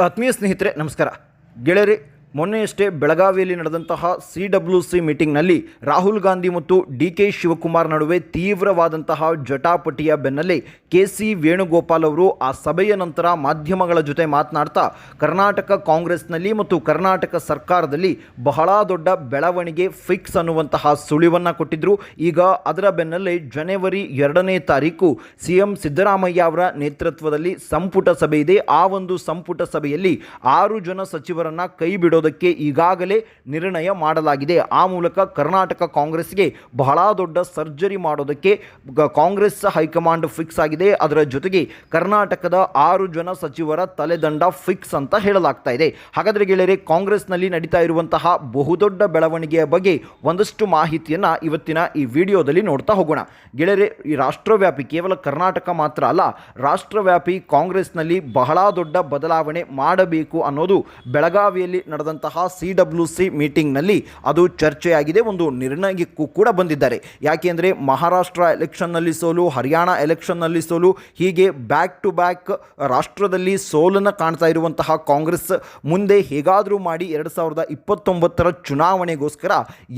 ಆತ್ಮೀಯ ಸ್ನೇಹಿತರೆ ನಮಸ್ಕಾರ. ಗೆಳೆಯರೆ ಮೊನ್ನೆಯಷ್ಟೇ ಬೆಳಗಾವಿಯಲ್ಲಿ ನಡೆದಂತಹ ಸಿ ಡಬ್ಲ್ಯೂ ಸಿ ಮೀಟಿಂಗ್ನಲ್ಲಿ ರಾಹುಲ್ ಗಾಂಧಿ ಮತ್ತು ಡಿ ಕೆ ಶಿವಕುಮಾರ್ ನಡುವೆ ತೀವ್ರವಾದಂತಹ ಜಟಾಪಟಿಯ ಬೆನ್ನಲ್ಲೇ ಕೆ ಸಿ ವೇಣುಗೋಪಾಲ್ ಅವರು ಆ ಸಭೆಯ ನಂತರ ಮಾಧ್ಯಮಗಳ ಜೊತೆ ಮಾತನಾಡ್ತಾ ಕರ್ನಾಟಕ ಕಾಂಗ್ರೆಸ್ನಲ್ಲಿ ಮತ್ತು ಕರ್ನಾಟಕ ಸರ್ಕಾರದಲ್ಲಿ ಬಹಳ ದೊಡ್ಡ ಬೆಳವಣಿಗೆ ಫಿಕ್ಸ್ ಅನ್ನುವಂತಹ ಸುಳಿವನ್ನು ಕೊಟ್ಟಿದ್ದರು ಈಗ ಅದರ ಬೆನ್ನಲ್ಲೇ ಜನವರಿ ಎರಡನೇ ತಾರೀಕು ಸಿ ಎಂ ಸಿದ್ದರಾಮಯ್ಯ ಅವರ ನೇತೃತ್ವದಲ್ಲಿ ಸಂಪುಟ ಸಭೆ ಇದೆ. ಆ ಒಂದು ಸಂಪುಟ ಸಭೆಯಲ್ಲಿ ಆರು ಜನ ಸಚಿವರನ್ನ ಕೈ ಬಿಡೋದಕ್ಕೆ ಈಗಾಗಲೇ ನಿರ್ಣಯ ಮಾಡಲಾಗಿದೆ. ಆ ಮೂಲಕ ಕರ್ನಾಟಕ ಕಾಂಗ್ರೆಸ್ಗೆ ಬಹಳ ದೊಡ್ಡ ಸರ್ಜರಿ ಮಾಡೋದಕ್ಕೆ ಕಾಂಗ್ರೆಸ್ ಹೈಕಮಾಂಡ್ ಫಿಕ್ಸ್ ಆಗಿದೆ. ಅದರ ಜೊತೆಗೆ ಕರ್ನಾಟಕದ ಆರು ಜನ ಸಚಿವರ ತಲೆದಂಡ ಫಿಕ್ಸ್ ಅಂತ ಹೇಳಲಾಗ್ತಾ ಇದೆ. ಹಾಗಾದರೆ ಗೆಳೆಯರೆ, ಕಾಂಗ್ರೆಸ್ನಲ್ಲಿ ನಡೀತಾ ಇರುವಂತಹ ಬಹುದೊಡ್ಡ ಬೆಳವಣಿಗೆಯ ಬಗ್ಗೆ ಒಂದಷ್ಟು ಮಾಹಿತಿಯನ್ನು ಇವತ್ತಿನ ಈ ವಿಡಿಯೋದಲ್ಲಿ ನೋಡ್ತಾ ಹೋಗೋಣ. ಗೆಳೆಯರೆ, ಈ ರಾಷ್ಟ್ರವ್ಯಾಪಿ ಕೇವಲ ಕರ್ನಾಟಕ ಮಾತ್ರ ಅಲ್ಲ, ರಾಷ್ಟ್ರವ್ಯಾಪಿ ಕಾಂಗ್ರೆಸ್ನಲ್ಲಿ ಬಹಳ ದೊಡ್ಡ ಬದಲಾವಣೆ ಮಾಡಬೇಕು ಅನ್ನೋದು ಬೆಳಗಾವಿಯಲ್ಲಿ ನಡೆದಂತಹ ಸಿ ಡಬ್ಲ್ಯೂ ಸಿ ಮೀಟಿಂಗ್ನಲ್ಲಿ ಅದು ಚರ್ಚೆಯಾಗಿದೆ. ಒಂದು ನಿರ್ಣಯಕ್ಕೂ ಕೂಡ ಬಂದಿದ್ದಾರೆ. ಯಾಕೆಂದರೆ ಮಹಾರಾಷ್ಟ್ರ ಎಲೆಕ್ಷನ್ನಲ್ಲಿ ಸೋಲು, ಹರಿಯಾಣ ಎಲೆಕ್ಷನ್ನಲ್ಲಿ ಸೋಲು, ಹೀಗೆ ಬ್ಯಾಕ್ ಟು ಬ್ಯಾಕ್ ರಾಷ್ಟ್ರದಲ್ಲಿ ಸೋಲನ್ನು ಕಾಣ್ತಾ ಇರುವಂತಹ ಕಾಂಗ್ರೆಸ್ ಮುಂದೆ ಹೇಗಾದರೂ ಮಾಡಿ ಎರಡು ಸಾವಿರದ ಇಪ್ಪತ್ತೊಂಬತ್ತರ ಚುನಾವಣೆಗೋಸ್ಕರ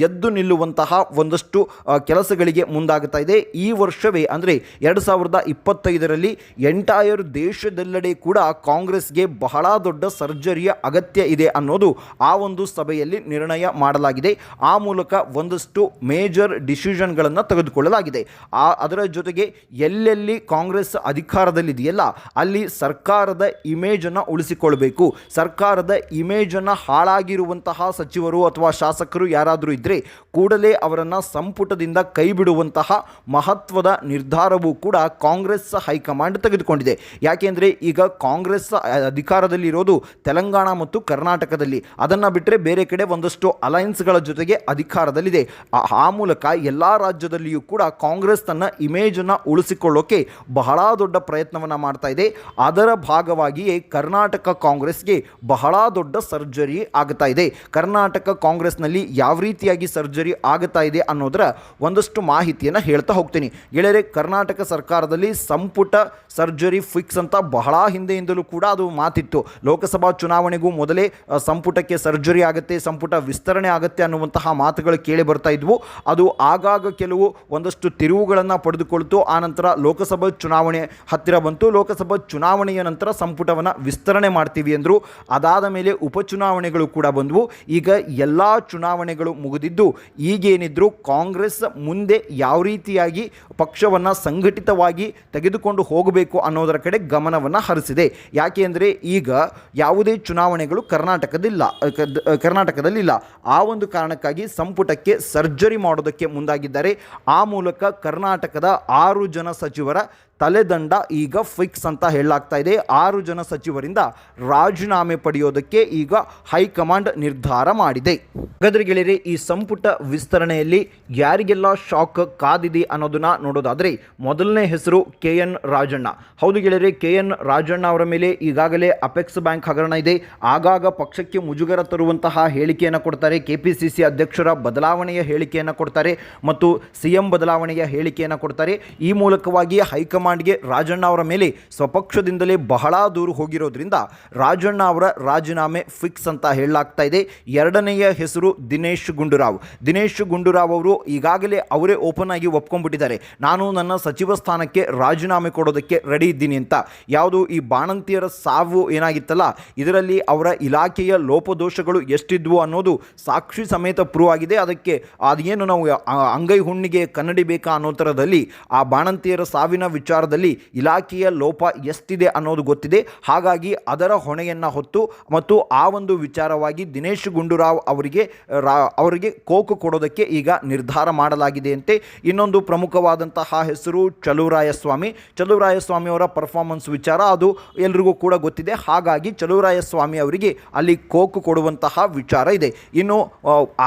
ಎದ್ದು ನಿಲ್ಲುವಂತಹ ಒಂದಷ್ಟು ಕೆಲಸಗಳಿಗೆ ಮುಂದಾಗುತ್ತಾ ಇದೆ. ಈ ವರ್ಷವೇ ಅಂದರೆ ಎರಡು ಸಾವಿರದ ಇಪ್ಪತ್ತೈದರಲ್ಲಿ ಎಂಟೈರ್ ದೇಶದೆಲ್ಲೆಡೆ ಕೂಡ ಕಾಂಗ್ರೆಸ್ಗೆ ಬಹಳ ದೊಡ್ಡ ಸರ್ಜರಿಯ ಅಗತ್ಯ ಇದೆ ಅನ್ನೋದು ಆ ಒಂದು ಸಭೆಯಲ್ಲಿ ನಿರ್ಣಯ ಮಾಡಲಾಗಿದೆ. ಆ ಮೂಲಕ ಒಂದಷ್ಟು ಮೇಜರ್ ಡಿಸಿಷನ್ಗಳನ್ನು ತೆಗೆದುಕೊಳ್ಳಲಾಗಿದೆ. ಆ, ಅದರ ಜೊತೆಗೆ ಎಲ್ಲೆಲ್ಲಿ ಕಾಂಗ್ರೆಸ್ ಅಧಿಕಾರದಲ್ಲಿದೆಯಲ್ಲ, ಅಲ್ಲಿ ಸರ್ಕಾರದ ಇಮೇಜನ್ನು ಉಳಿಸಿಕೊಳ್ಳಬೇಕು. ಸರ್ಕಾರದ ಇಮೇಜನ್ನು ಹಾಳಾಗಿರುವಂತಹ ಸಚಿವರು ಅಥವಾ ಶಾಸಕರು ಯಾರಾದರೂ ಇದ್ದರೆ ಕೂಡಲೇ ಅವರನ್ನು ಸಂಪುಟದಿಂದ ಕೈಬಿಡುವಂತಹ ಮಹತ್ವದ ನಿರ್ಧಾರವೂ ಕೂಡ ಕಾಂಗ್ರೆಸ್ ಹೈಕಮಾಂಡ್ ತೆಗೆದುಕೊಂಡಿದೆ. ಯಾಕೆಂದರೆ ಈಗ ಕಾಂಗ್ರೆಸ್ ಅಧಿಕಾರದಲ್ಲಿರೋದು ತೆಲಂಗಾಣ ಮತ್ತು ಕರ್ನಾಟಕದಲ್ಲಿ. ಅದನ್ನು ಬಿಟ್ಟರೆ ಬೇರೆ ಕಡೆ ಒಂದಷ್ಟು ಅಲಯನ್ಸ್ಗಳ ಜೊತೆಗೆ ಅಧಿಕಾರದಲ್ಲಿದೆ. ಆ- ಮೂಲಕ ಎಲ್ಲ ರಾಜ್ಯದಲ್ಲಿಯೂ ಕೂಡ ಕಾಂಗ್ರೆಸ್ ತನ್ನ ಇಮೇಜನ್ನು ಉಳಿಸಿಕೊಳ್ಳೋಕೆ ಬಹಳ ದೊಡ್ಡ ಪ್ರಯತ್ನವನ್ನು ಮಾಡ್ತಾ ಇದೆ. ಅದರ ಭಾಗವಾಗಿಯೇ ಕರ್ನಾಟಕ ಕಾಂಗ್ರೆಸ್ಗೆ ಬಹಳ ದೊಡ್ಡ ಸರ್ಜರಿ ಆಗ್ತಾ ಇದೆ. ಕರ್ನಾಟಕ ಕಾಂಗ್ರೆಸ್ನಲ್ಲಿ ಯಾವ ರೀತಿಯಾಗಿ ಸರ್ಜರಿ ಆಗ್ತಾ ಇದೆ ಅನ್ನೋದರ ಒಂದಷ್ಟು ಮಾಹಿತಿಯನ್ನು ಹೇಳ್ತಾ ಹೋಗ್ತೀನಿ. ಗೆಳೆಯರೆ ಕರ್ನಾಟಕ ಸರ್ಕಾರದಲ್ಲಿ ಸಂಪುಟ ಸರ್ಜರಿ ಫಿಕ್ಸ್ ಅಂತ ಬಹಳ ಹಿಂದೆಯಿಂದಲೂ ಕೂಡ ಅದು ಮಾತಿತ್ತು. ಲೋಕಸಭಾ ಚುನಾವಣೆಗೂ ಮೊದಲೇ ಆ, ಸಂಪುಟಕ್ಕೆ ಸರ್ಜರಿ ಆಗುತ್ತೆ, ಸಂಪುಟ ವಿಸ್ತರಣೆ ಆಗುತ್ತೆ ಅನ್ನುವಂತಹ ಮಾತುಗಳು ಕೇಳಿ ಬರ್ತಾ ಇದ್ವು. ಅದು ಆಗಾಗ ಕೆಲವು ಒಂದಷ್ಟು ತಿರುವುಗಳನ್ನು ಪಡೆದುಕೊಳ್ತು. ಆನಂತರ ಲೋಕಸಭಾ ಚುನಾವಣೆ ಹತ್ತಿರ ಬಂತು. ಲೋಕಸಭಾ ಚುನಾವಣೆಯ ನಂತರ ಸಂಪುಟವನ್ನು ವಿಸ್ತರಣೆ ಮಾಡ್ತೀವಿ ಅಂದರು ಅದಾದ ಮೇಲೆ ಉಪಚುನಾವಣೆಗಳು ಕೂಡ ಬಂದವು. ಈಗ ಎಲ್ಲ ಚುನಾವಣೆಗಳು ಮುಗಿದಿದ್ದು, ಈಗೇನಿದ್ರು ಕಾಂಗ್ರೆಸ್ ಮುಂದೆ ಯಾವ ರೀತಿಯಾಗಿ ಪಕ್ಷವನ್ನು ಸಂಘಟಿತವಾಗಿ ತೆಗೆದುಕೊಂಡು ಹೋಗಬೇಕು ಅನ್ನೋದರ ಕಡೆ ಗಮನವನ್ನು ಹರಿಸಿದೆ. ಯಾಕೆ ಅಂದರೆ ಈಗ ಯಾವುದೇ ಚುನಾವಣೆಗಳು ಕರ್ನಾಟಕದಿಲ್ಲ. ಕದ್- ಕರ್ನಾಟಕದಲ್ಲಿಲ್ಲ. ಆ ಒಂದು ಕಾರಣಕ್ಕಾಗಿ ಸಂಪುಟಕ್ಕೆ ಸರ್ಜರಿ ಮಾಡೋದಕ್ಕೆ ಮುಂದಾಗಿದ್ದಾರೆ. ಆ ಮೂಲಕ ಕರ್ನಾಟಕದ ಆರು ಜನ ಸಚಿವರ ತಲೆದಂಡ ಈಗ ಫಿಕ್ಸ್ ಅಂತ ಹೇಳಲಾಗ್ತಾ ಇದೆ. ಆರು ಜನ ಸಚಿವರಿಂದ ರಾಜೀನಾಮೆ ಪಡೆಯೋದಕ್ಕೆ ಈಗ ಹೈಕಮಾಂಡ್ ನಿರ್ಧಾರ ಮಾಡಿದೆ. ಹಾಗಾದ್ರೆ ಗೆಳೆಯರೆ, ಈ ಸಂಪುಟ ವಿಸ್ತರಣೆಯಲ್ಲಿ ಯಾರಿಗೆಲ್ಲ ಶಾಕ್ ಕಾದಿದೆ ಅನ್ನೋದನ್ನ ನೋಡೋದಾದ್ರೆ ಮೊದಲನೇ ಹೆಸರು ಕೆ ಎನ್ ರಾಜಣ್ಣ. ಹೌದು ಗೆಳೆಯರೆ, ಕೆ ಎನ್ ರಾಜಣ್ಣ ಅವರ ಮೇಲೆ ಈಗಾಗಲೇ ಅಪೆಕ್ಸ್ ಬ್ಯಾಂಕ್ ಹಗರಣ ಇದೆ. ಆಗಾಗ ಪಕ್ಷಕ್ಕೆ ಮುಜುಗರ ತರುವಂತಹ ಹೇಳಿಕೆಯನ್ನು ಕೊಡ್ತಾರೆ. ಕೆ ಪಿ ಸಿ ಸಿ ಅಧ್ಯಕ್ಷರ ಬದಲಾವಣೆಯ ಹೇಳಿಕೆಯನ್ನು ಕೊಡ್ತಾರೆ ಮತ್ತು ಸಿ ಎಂ ಬದಲಾವಣೆಯ ಹೇಳಿಕೆಯನ್ನು ಕೊಡ್ತಾರೆ. ಈ ಮೂಲಕವಾಗಿ ಹೈಕಮಾಂಡ್ಗೆ ರಾಜಣ್ಣ ಅವರ ಮೇಲೆ ಸ್ವಪಕ್ಷದಿಂದಲೇ ಬಹಳ ದೂರ ಹೋಗಿರೋದ್ರಿಂದ ರಾಜಣ್ಣ ಅವರ ರಾಜೀನಾಮೆ ಫಿಕ್ಸ್ ಅಂತ ಹೇಳಲಾಗ್ತಾ ಇದೆ. ಎರಡನೆಯ ಹೆಸರು ದಿನೇಶ್ ಗುಂಡೂರಾವ್. ದಿನೇಶ್ ಗುಂಡೂರಾವ್ ಅವರು ಈಗಾಗಲೇ ಅವರೇ ಓಪನ್ ಆಗಿ ಒಪ್ಕೊಂಡ್ಬಿಟ್ಟಿದ್ದಾರೆ. ನಾನು ನನ್ನ ಸಚಿವ ಸ್ಥಾನಕ್ಕೆ ರಾಜೀನಾಮೆ ಕೊಡೋದಕ್ಕೆ ರೆಡಿ ಇದ್ದೀನಿ ಅಂತ. ಯಾವುದು ಈ ಬಾಣಂತಿಯರ ಸಾವು ಏನಾಗಿತ್ತಲ್ಲ, ಇದರಲ್ಲಿ ಅವರ ಇಲಾಖೆಯ ಲೋಪದೋಷಗಳು ಎಷ್ಟಿದ್ವು ಅನ್ನೋದು ಸಾಕ್ಷಿ ಸಮೇತ ಪ್ರೂವ್ ಆಗಿದೆ. ಅದಕ್ಕೆ ಅದೇನು ನಾವು ಅಂಗೈ ಹುಣ್ಣಿಗೆ ಕನ್ನಡಿ ಬೇಕಾ ಅನ್ನೋ ಥರದಲ್ಲಿ ಆ ಬಾಣಂತಿಯರ ಸಾವಿನ ವಿಚಾರದಲ್ಲಿ ಇಲಾಖೆಯ ಲೋಪ ಎಷ್ಟಿದೆ ಅನ್ನೋದು ಗೊತ್ತಿದೆ. ಹಾಗಾಗಿ ಅದರ ಹೊಣೆಯನ್ನು ಹೊತ್ತು ಮತ್ತು ಆ ಒಂದು ವಿಚಾರವಾಗಿ ದಿನೇಶ್ ಗುಂಡೂರಾವ್ ಅವರಿಗೆ ಅವರಿಗೆ ಕೋಕು ಕೊಡೋದಕ್ಕೆ ಈಗ ನಿರ್ಧಾರ ಮಾಡಲಾಗಿದೆ ಅಂತೆ ಇನ್ನೊಂದು ಪ್ರಮುಖವಾದಂತಹ ಹೆಸರು ಚಲುವರಾಯಸ್ವಾಮಿ. ಚಲುವರಾಯಸ್ವಾಮಿ ಅವರ ಪರ್ಫಾರ್ಮೆನ್ಸ್ ವಿಚಾರ ಅದು ಎಲ್ರಿಗೂ ಕೂಡ ಗೊತ್ತಿದೆ. ಹಾಗಾಗಿ ಚಲುವರಾಯಸ್ವಾಮಿ ಅವರಿಗೆ ಅಲ್ಲಿ ಕೋಕು ಕೊಡುವಂತಹ ವಿಚಾರ ಇದೆ. ಇನ್ನು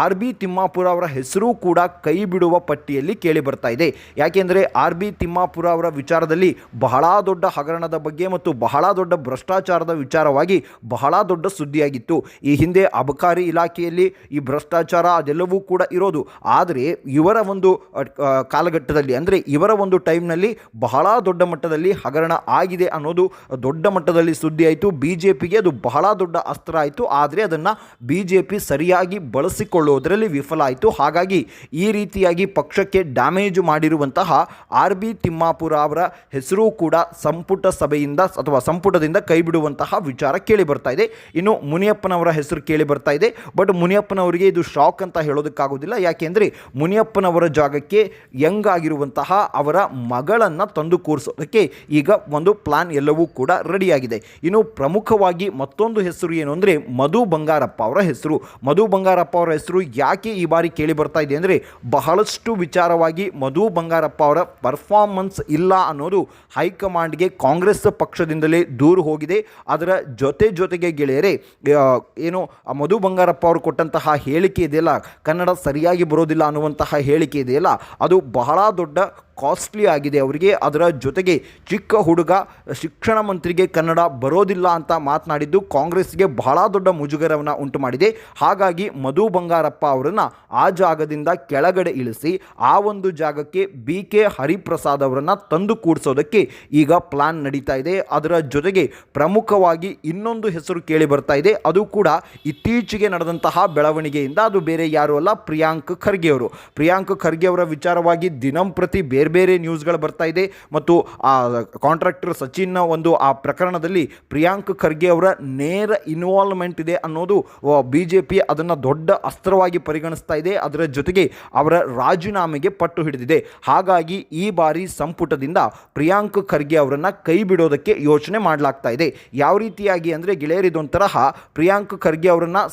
ಆರ್ ಬಿ ತಿಮ್ಮಾಪುರ ಅವರ ಹೆಸರು ಕೂಡ ಕೈ ಬಿಡುವ ಪಟ್ಟಿಯಲ್ಲಿ ಕೇಳಿ ಬರ್ತಾ ಇದೆ. ಯಾಕೆಂದರೆ ಆರ್ ಬಿ ತಿಮ್ಮಾಪುರ ಅವರ ವಿಚಾರ ಸರ್ಕಾರದಲ್ಲಿ ಬಹಳ ದೊಡ್ಡ ಹಗರಣದ ಬಗ್ಗೆ ಮತ್ತು ಬಹಳ ದೊಡ್ಡ ಭ್ರಷ್ಟಾಚಾರದ ವಿಚಾರವಾಗಿ ಬಹಳ ದೊಡ್ಡ ಸುದ್ದಿಯಾಗಿತ್ತು. ಈ ಹಿಂದೆ ಅಬಕಾರಿ ಇಲಾಖೆಯಲ್ಲಿ ಈ ಭ್ರಷ್ಟಾಚಾರ ಅದೆಲ್ಲವೂ ಕೂಡ ಇರೋದು. ಆದರೆ ಇವರ ಒಂದು ಕಾಲಘಟ್ಟದಲ್ಲಿ ಅಂದರೆ ಇವರ ಒಂದು ಟೈಮ್ನಲ್ಲಿ ಬಹಳ ದೊಡ್ಡ ಮಟ್ಟದಲ್ಲಿ ಹಗರಣ ಆಗಿದೆ ಅನ್ನೋದು ದೊಡ್ಡ ಮಟ್ಟದಲ್ಲಿ ಸುದ್ದಿ ಆಯಿತು. ಬಿ ಜೆ ಪಿಗೆ ಅದು ಬಹಳ ದೊಡ್ಡ ಅಸ್ತ್ರ ಆಯಿತು. ಆದರೆ ಅದನ್ನು ಬಿ ಜೆ ಪಿ ಸರಿಯಾಗಿ ಬಳಸಿಕೊಳ್ಳುವುದರಲ್ಲಿ ವಿಫಲ ಆಯಿತು. ಹಾಗಾಗಿ ಈ ರೀತಿಯಾಗಿ ಪಕ್ಷಕ್ಕೆ ಡ್ಯಾಮೇಜ್ ಮಾಡಿರುವಂತಹ ಆರ್ ಬಿ ತಿಮ್ಮಾಪುರ ಅವರ ಹೆಸರು ಕೂಡ ಸಂಪುಟ ಸಭೆಯಿಂದ ಅಥವಾ ಸಂಪುಟದಿಂದ ಕೈ ಬಿಡುವಂತಹ ವಿಚಾರ ಕೇಳಿ ಬರ್ತಾ ಇದೆ. ಇನ್ನು ಮುನಿಯಪ್ಪನವರ ಹೆಸರು ಕೇಳಿ ಬರ್ತಾ ಇದೆ. ಬಟ್ ಮುನಿಯಪ್ಪನವರಿಗೆ ಇದು ಶಾಕ್ ಅಂತ ಹೇಳೋದಕ್ಕಾಗೋದಿಲ್ಲ. ಯಾಕೆಂದರೆ ಮುನಿಯಪ್ಪನವರ ಜಾಗಕ್ಕೆ ಯಂಗ್ ಆಗಿರುವಂತಹ ಅವರ ಮಗಳನ್ನು ತಂದು ಕೂರಿಸೋದಕ್ಕೆ ಈಗ ಒಂದು ಪ್ಲಾನ್ ಎಲ್ಲವೂ ಕೂಡ ರೆಡಿಯಾಗಿದೆ. ಇನ್ನು ಪ್ರಮುಖವಾಗಿ ಮತ್ತೊಂದು ಹೆಸರು ಏನು ಅಂದರೆ ಮಧು ಬಂಗಾರಪ್ಪ ಅವರ ಹೆಸರು. ಮಧು ಬಂಗಾರಪ್ಪ ಅವರ ಹೆಸರು ಯಾಕೆ ಈ ಬಾರಿ ಕೇಳಿ ಬರ್ತಾ ಇದೆ ಅಂದರೆ ಬಹಳಷ್ಟು ವಿಚಾರವಾಗಿ ಮಧು ಬಂಗಾರಪ್ಪ ಅವರ ಪರ್ಫಾರ್ಮೆನ್ಸ್ ಇಲ್ಲ ಅನ್ನೋದು ಹೈಕಮಾಂಡ್ಗೆ ಕಾಂಗ್ರೆಸ್ ಪಕ್ಷದಿಂದಲೇ ದೂರು ಹೋಗಿದೆ. ಅದರ ಜೊತೆ ಜೊತೆಗೆ ಗೆಳೆಯರೇ ಏನು ಮಧು ಬಂಗಾರಪ್ಪ ಅವರು ಕೊಟ್ಟಂತಹ ಹೇಳಿಕೆ ಇದೆಯಲ್ಲ, ಕನ್ನಡ ಸರಿಯಾಗಿ ಬರೋದಿಲ್ಲ ಅನ್ನುವಂತಹ ಹೇಳಿಕೆ ಇದೆಯಲ್ಲ, ಅದು ಬಹಳ ದೊಡ್ಡ ಕಾಸ್ಟ್ಲಿ ಆಗಿದೆ. ಅವರಿಗೆ ಅದರ ಜೊತೆಗೆ ಚಿಕ್ಕ ಹುಡುಗ, ಶಿಕ್ಷಣ ಮಂತ್ರಿಗೆ ಕನ್ನಡ ಬರೋದಿಲ್ಲ ಅಂತ ಮಾತನಾಡಿದ್ದು ಕಾಂಗ್ರೆಸ್ಗೆ ಬಹಳ ದೊಡ್ಡ ಮುಜುಗರವನ್ನು ಉಂಟು ಮಾಡಿದೆ ಹಾಗಾಗಿ ಮಧು ಬಂಗಾರಪ್ಪ ಅವರನ್ನು ಆ ಜಾಗದಿಂದ ಕೆಳಗಡೆ ಇಳಿಸಿ, ಆ ಒಂದು ಜಾಗಕ್ಕೆ ಬಿ ಕೆ ಹರಿಪ್ರಸಾದ್ ಅವರನ್ನು ತಂದು ಕೂಡಿಸೋದಕ್ಕೆ ಈಗ ಪ್ಲಾನ್ ನಡೀತಾ ಇದೆ. ಅದರ ಜೊತೆಗೆ ಪ್ರಮುಖವಾಗಿ ಇನ್ನೊಂದು ಹೆಸರು ಕೇಳಿ ಬರ್ತಾ ಇದೆ. ಅದು ಕೂಡ ಇತ್ತೀಚೆಗೆ ನಡೆದಂತಹ ಬೆಳವಣಿಗೆಯಿಂದ. ಅದು ಬೇರೆ ಯಾರು ಅಲ್ಲ, ಪ್ರಿಯಾಂಕ್ ಖರ್ಗೆ ಅವರು. ಪ್ರಿಯಾಂಕ್ ಖರ್ಗೆ ಅವರ ವಿಚಾರವಾಗಿ ದಿನಂಪ್ರತಿ ಬೇರೆ ಬೇರೆ ಬೇರೆ ನ್ಯೂಸ್ಗಳು ಬರ್ತಾ ಇದೆ. ಮತ್ತು ಆ ಕಾಂಟ್ರಾಕ್ಟರ್ ಸಚಿನ್ನ ಒಂದು ಆ ಪ್ರಕರಣದಲ್ಲಿ ಪ್ರಿಯಾಂಕ್ ಖರ್ಗೆ ಅವರ ನೇರ ಇನ್ವಾಲ್ವ್ಮೆಂಟ್ ಇದೆ ಅನ್ನೋದು ಬಿ ಜೆ ಪಿ ಅದನ್ನು ದೊಡ್ಡ ಅಸ್ತ್ರವಾಗಿ ಪರಿಗಣಿಸ್ತಾ ಇದೆ. ಅದರ ಜೊತೆಗೆ ಅವರ ರಾಜೀನಾಮೆಗೆ ಪಟ್ಟು ಹಿಡಿದಿದೆ. ಹಾಗಾಗಿ ಈ ಬಾರಿ ಸಂಪುಟದಿಂದ ಪ್ರಿಯಾಂಕ್ ಖರ್ಗೆ ಅವರನ್ನು ಕೈ ಬಿಡೋದಕ್ಕೆ ಯೋಚನೆ ಮಾಡಲಾಗ್ತಾ ಇದೆ. ಯಾವ ರೀತಿಯಾಗಿ ಅಂದರೆ ಗೆಳೆಯರಿದೊಂತರಹ ಪ್ರಿಯಾಂಕ್ ಖರ್ಗೆ ಅವರನ್ನು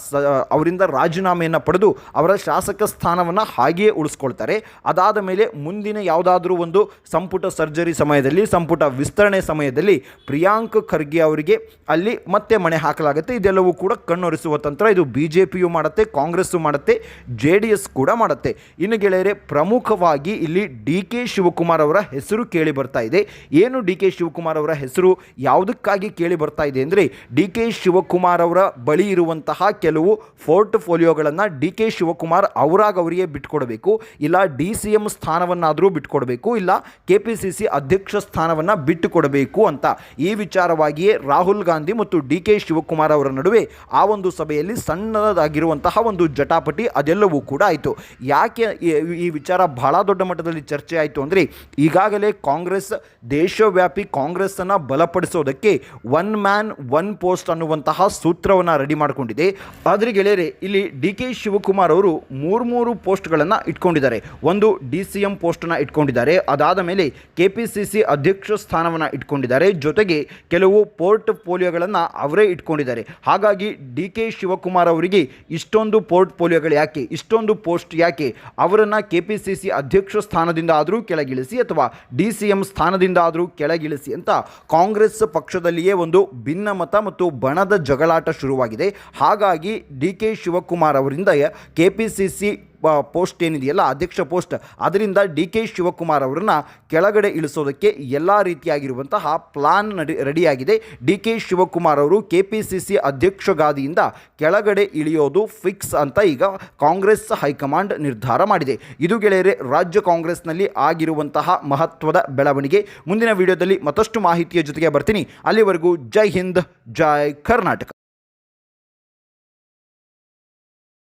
ಅವರಿಂದ ರಾಜೀನಾಮೆಯನ್ನು ಪಡೆದು ಅವರ ಶಾಸಕ ಸ್ಥಾನವನ್ನು ಹಾಗೆಯೇ ಉಳಿಸ್ಕೊಳ್ತಾರೆ. ಅದಾದ ಮೇಲೆ ಮುಂದಿನ ಯಾವುದಾದ್ರೂ ಒಂದು ಸಂಪುಟ ಸರ್ಜರಿ ಸಮಯದಲ್ಲಿ, ಸಂಪುಟ ವಿಸ್ತರಣೆ ಸಮಯದಲ್ಲಿ ಪ್ರಿಯಾಂಕ್ ಖರ್ಗೆ ಅವರಿಗೆ ಅಲ್ಲಿ ಮತ್ತೆ ಮಣೆ ಹಾಕಲಾಗುತ್ತೆ. ಇದೆಲ್ಲವೂ ಕೂಡ ಕಣ್ಣೊರೆಸುವ ತಂತ್ರ. ಇದು ಬಿ ಜೆ ಪಿಯು ಮಾಡುತ್ತೆ, ಕಾಂಗ್ರೆಸ್ಸು ಮಾಡುತ್ತೆ, ಜೆ ಡಿ ಎಸ್ ಕೂಡ ಮಾಡುತ್ತೆ. ಇನ್ನು ಗೆಳೆಯರೆ, ಪ್ರಮುಖವಾಗಿ ಇಲ್ಲಿ ಡಿ ಕೆ ಶಿವಕುಮಾರ್ ಅವರ ಹೆಸರು ಕೇಳಿ ಬರ್ತಾ ಇದೆ. ಏನು ಡಿ ಕೆ ಶಿವಕುಮಾರ್ ಅವರ ಹೆಸರು, ಯಾವುದಕ್ಕಾಗಿ ಕೇಳಿ ಬರ್ತಾ ಇದೆ ಅಂದರೆ, ಡಿ ಕೆ ಶಿವಕುಮಾರ್ ಅವರ ಬಳಿ ಇರುವಂತಹ ಕೆಲವು ಪೋರ್ಟ್ಫೋಲಿಯೋಗಳನ್ನು ಡಿ ಕೆ ಶಿವಕುಮಾರ್ ಅವರಾಗ ಅವರಿಗೆ ಬಿಟ್ಕೊಡಬೇಕು. ಇಲ್ಲ, ಡಿ ಸಿ ಎಂ ಸ್ಥಾನವನ್ನಾದರೂ ಇಲ್ಲ ಕೆ ಪಿ ಸಿ ಸಿ ಅಧ್ಯಕ್ಷ ಸ್ಥಾನವನ್ನು ಬಿಟ್ಟುಕೊಡಬೇಕು ಅಂತ. ಈ ವಿಚಾರವಾಗಿಯೇ ರಾಹುಲ್ ಗಾಂಧಿ ಮತ್ತು ಡಿ ಕೆ ಶಿವಕುಮಾರ್ ಅವರ ನಡುವೆ ಆ ಒಂದು ಸಭೆಯಲ್ಲಿ ಸಣ್ಣದಾಗಿರುವಂತಹ ಒಂದು ಜಟಾಪಟಿ ಅದೆಲ್ಲವೂ ಕೂಡ ಆಯಿತು. ಯಾಕೆ ಈ- ವಿಚಾರ ಬಹಳ ದೊಡ್ಡ ಮಟ್ಟದಲ್ಲಿ ಚರ್ಚೆ ಆಯಿತು ಅಂದರೆ ಈಗಾಗಲೇ ಕಾಂಗ್ರೆಸ್ ದೇಶವ್ಯಾಪಿ ಕಾಂಗ್ರೆಸ್ಸನ್ನು ಬಲಪಡಿಸೋದಕ್ಕೆ ಒನ್ ಮ್ಯಾನ್, ಒನ್ ಪೋಸ್ಟ್ ಅನ್ನುವಂತಹ ಸೂತ್ರವನ್ನು ರೆಡಿ ಮಾಡಿಕೊಂಡಿದೆ. ಆದರೆ ಗೆಳೆಯರೆ, ಇಲ್ಲಿ ಡಿ ಕೆ ಶಿವಕುಮಾರ್ ಅವರು ಮೂರು ಮೂರು ಪೋಸ್ಟ್ಗಳನ್ನು ಇಟ್ಕೊಂಡಿದ್ದಾರೆ. ಒಂದು ಡಿ ಸಿ ಎಂ ಪೋಸ್ಟನ್ನು ಇಟ್ಕೊಂಡಿದ್ದಾರೆ. ಅದಾದ ಮೇಲೆ ಕೆ ಪಿ ಸಿ ಸಿ ಅಧ್ಯಕ್ಷ ಸ್ಥಾನವನ್ನು ಇಟ್ಕೊಂಡಿದ್ದಾರೆ. ಜೊತೆಗೆ ಕೆಲವು ಪೋರ್ಟ್ ಪೋಲಿಯೋಗಳನ್ನು ಅವರೇ ಇಟ್ಕೊಂಡಿದ್ದಾರೆ. ಹಾಗಾಗಿ ಡಿ ಕೆ ಶಿವಕುಮಾರ್ ಅವರಿಗೆ ಇಷ್ಟೊಂದು ಪೋರ್ಟ್ ಪೋಲಿಯೋಗಳು ಯಾಕೆ, ಇಷ್ಟೊಂದು ಪೋಸ್ಟ್ ಯಾಕೆ, ಅವರನ್ನು ಕೆ ಪಿ ಸಿ ಸಿ ಅಧ್ಯಕ್ಷ ಸ್ಥಾನದಿಂದ ಆದರೂ ಕೆಳಗಿಳಿಸಿ ಅಥವಾ ಡಿ ಸಿ ಎಂ ಸ್ಥಾನದಿಂದ ಆದರೂ ಕೆಳಗಿಳಿಸಿ ಅಂತ ಕಾಂಗ್ರೆಸ್ ಪಕ್ಷದಲ್ಲಿಯೇ ಒಂದು ಭಿನ್ನಮತ ಮತ್ತು ಬಣದ ಜಗಳಾಟ ಶುರುವಾಗಿದೆ. ಹಾಗಾಗಿ ಡಿ ಕೆ ಶಿವಕುಮಾರ್ ಅವರಿಂದ K P C C post ಏನಿದೆಯಲ್ಲ, ಅಧ್ಯಕ್ಷ ಪೋಸ್ಟ್, ಅದರಿಂದ ಡಿ ಕೆ ಶಿವಕುಮಾರ್ ಅವರನ್ನು ಕೆಳಗಡೆ ಇಳಿಸೋದಕ್ಕೆ ಎಲ್ಲ ರೀತಿಯಾಗಿರುವಂತಹ ಪ್ಲಾನ್ ನಡಿ ರೆಡಿಯಾಗಿದೆ ಡಿ ಕೆ ಶಿವಕುಮಾರ್ ಅವರು ಕೆ ಪಿ ಸಿ ಸಿ ಅಧ್ಯಕ್ಷಗಾದಿಯಿಂದ ಕೆಳಗಡೆ ಇಳಿಯೋದು ಫಿಕ್ಸ್ ಅಂತ ಈಗ ಕಾಂಗ್ರೆಸ್ ಹೈಕಮಾಂಡ್ ನಿರ್ಧಾರ ಮಾಡಿದೆ. ಇದು ಗೆಳೆಯರೆ, ರಾಜ್ಯ ಕಾಂಗ್ರೆಸ್ನಲ್ಲಿ ಆಗಿರುವಂತಹ ಮಹತ್ವದ ಬೆಳವಣಿಗೆ. ಮುಂದಿನ ವಿಡಿಯೋದಲ್ಲಿ ಮತ್ತಷ್ಟು ಮಾಹಿತಿಯ ಜೊತೆಗೆ ಬರ್ತೀನಿ. ಅಲ್ಲಿವರೆಗೂ ಜೈ ಹಿಂದ್, ಜೈ ಕರ್ನಾಟಕ.